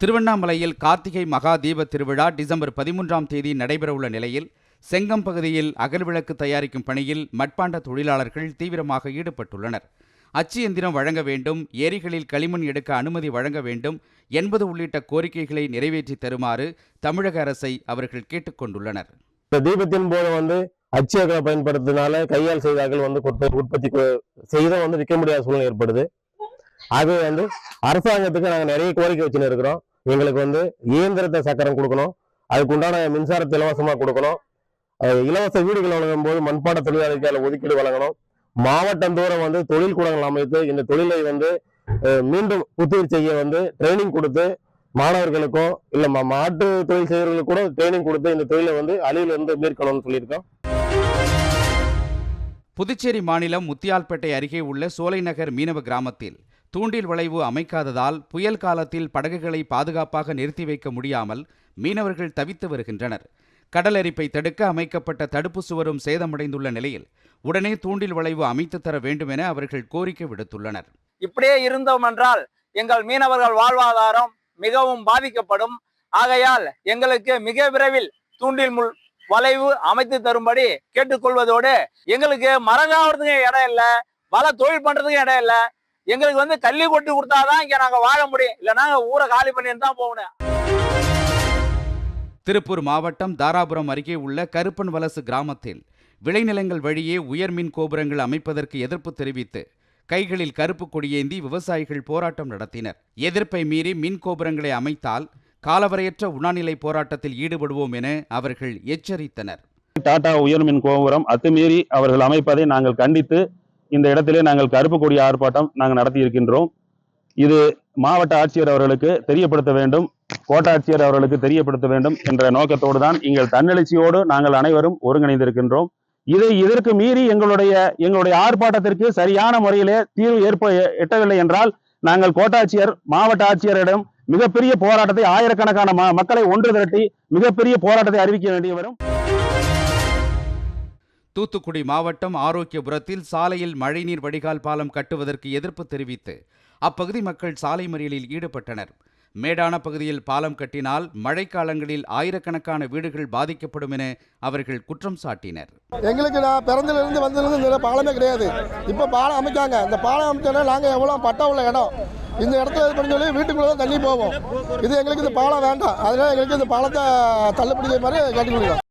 திருவண்ணாமலையில் கார்த்திகை மகா தீப திருவிழா டிசம்பர் பதிமூன்றாம் தேதி நடைபெறவுள்ள நிலையில் செங்கம் பகுதியில் அகல்விளக்கு தயாரிக்கும் பணியில் மட்பாண்ட தொழிலாளர்கள் தீவிரமாக ஈடுபட்டுள்ளனர். அச்சு எந்திரம் வழங்க வேண்டும் ஏரிகளில் களிமண் எடுக்க அனுமதி வழங்க வேண்டும் என்பது உள்ளிட்ட கோரிக்கைகளை நிறைவேற்றி தருமாறு தமிழக அரசை அவர்கள் கேட்டுக்கொண்டுள்ளனர் இந்த தீபத்தின் போது வந்து அச்சியங்களை பயன்படுத்தினால கையால் செய்தார்கள் வந்து உற்பத்தி கு- செய்த வந்து விற்க முடியாத சூழ்நிலை ஏற்படுது. அது வந்து அரசாங்கத்துக்கு நாங்கள் நிறைய கோரிக்கை வச்சுன்னு இருக்கிறோம். எங்களுக்கு வந்து இயந்திரத்தை சக்கரம் கொடுக்கணும். அதுக்கு உண்டான மின்சாரத்தை இலவசமாக கொடுக்கணும். இலவச வீடுகள் வழங்கும் போது மண்பாட தொழிலாளருக்கு அதில் ஒதுக்கீடு வழங்கணும். மாவட்டம் தூரம் வந்து தொழில் கூடங்கள் அமைத்து இந்த தொழிலை வந்து மீண்டும் புத்துயிர் செய்ய வந்து ட்ரைனிங் கொடுத்து மாணவர்களுக்கோ இல்லை மா- மாட்டு தொழில் செய்யறவர்களுக்கு கூட ட்ரைனிங் கொடுத்து இந்த தொழிலை வந்து அழிவுல இருந்து மீட்கணும்னு சொல்லியிருக்கோம். புதுச்சேரி மாநிலம் முத்தியால்பேட்டை அருகே உள்ள சோலைநகர் மீனவ கிராமத்தில் தூண்டில் வளைவு அமைக்காததால் புயல் காலத்தில் படகுகளை பாதுகாப்பாக நிறுத்தி வைக்க முடியாமல் மீனவர்கள் தவித்து வருகின்றனர். கடலரிப்பை தடுக்க அமைக்கப்பட்ட தடுப்பு சுவரும் சேதமடைந்துள்ள நிலையில் உடனே தூண்டில் வளைவு அமைத்து தர வேண்டும் என அவர்கள் கோரிக்கை விடுத்துள்ளனர். இப்படியே இருந்தோம் என்றால் எங்கள் மீனவர்கள் வாழ்வாதாரம் மிகவும் பாதிக்கப்படும். ஆகையால் எங்களுக்கு மிக விரைவில் தூண்டில் முள் வளைவு அமைத்து தரும்படி கேட்டுக்கொள்வதோடு எங்களுக்கு மரங்காவதுக்கு இடம் இல்லை வலை தொழில் பண்றதுக்கு இடம் இல்லை எங்களுக்கு வந்து கள்ளி கொட்டி கொடுத்தாதான் இங்க நாங்க வாழ முடியும். இல்லைன்னா ஊரை காலி பண்ணிட்டு தான் போகணும். திருப்பூர் மாவட்டம் தாராபுரம் அருகே உள்ள கருப்பன் வலசு கிராமத்தில் விளைநிலங்கள் வழியே உயர்மின் கோபுரங்கள் அமைப்பதற்கு எதிர்ப்பு தெரிவித்து கைகளில் கருப்பு கொடியேந்தி விவசாயிகள் போராட்டம் நடத்தினர். எதிர்ப்பை மீறி மின் கோபுரங்களை அமைத்தால் காலவரையற்ற உண்ணாநிலை போராட்டத்தில் ஈடுபடுவோம் என அவர்கள் எச்சரித்தனர். டாடா உயர்மின் கோபுரம் அத்துமீறி அவர்கள் அமைப்பதை நாங்கள் கண்டித்து இந்த இடத்திலே நாங்கள் கருப்பு கொடி ஆர்ப்பாட்டம் நாங்கள் நடத்தி இருக்கின்றோம் இது மாவட்ட ஆட்சியர் அவர்களுக்கு தெரியப்படுத்த வேண்டும். கோட்டாட்சியர் அவர்களுக்கு தெரியப்படுத்த வேண்டும் என்ற நோக்கத்தோடு தான் எங்கள் தன்னெழுச்சியோடு நாங்கள் அனைவரும் ஒருங்கிணைந்திருக்கின்றோம். இதை இதற்கு மீறி எங்களுடைய எங்களுடைய ஆர்ப்பாட்டத்திற்கு சரியான முறையிலே தீர்வு ஏற்ப எட்டவில்லை என்றால் நாங்கள் கோட்டாட்சியர் மாவட்ட ஆட்சியரிடம் மிகப்பெரிய போராட்டத்தை ஆயிரக்கணக்கான ம- மக்களை ஒன்று திரட்டி மிகப்பெரிய போராட்டத்தை அறிவிக்க வேண்டிய வரும் தூத்துக்குடி மாவட்டம் ஆரோக்கியபுரத்தில் சாலையில் மழைநீர் வடிகால் பாலம் கட்டுவதற்கு எதிர்ப்பு தெரிவித்து அப்பகுதி மக்கள் சாலை மறியலில் ஈடுபட்டனர். மேடான பகுதியில் பாலம் கட்டினால் மழைக்காலங்களில் ஆயிரக்கணக்கான வீடுகள் பாதிக்கப்படும் என அவர்கள் குற்றம் சாட்டினர். எங்களுக்கு நான் பிறந்திலிருந்து வந்ததுலேருந்து இந்த பாலமே கிடையாது. இப்போ பாலம் அமைச்சாங்க. இந்த பாலம் அமைச்சோன்னா நாங்கள் எவ்வளோ பட்டா உள்ள இடம். இந்த இடத்துல இது பண்ணி சொல்லி வீட்டுக்குள்ளே தான் தண்ணி போவோம். இது எங்களுக்கு இந்த பாலம் வேண்டாம். அதனால எங்களுக்கு இந்த பாலத்தை தள்ளுபடி மாதிரி கேட்டுக்கொள்கிறோம்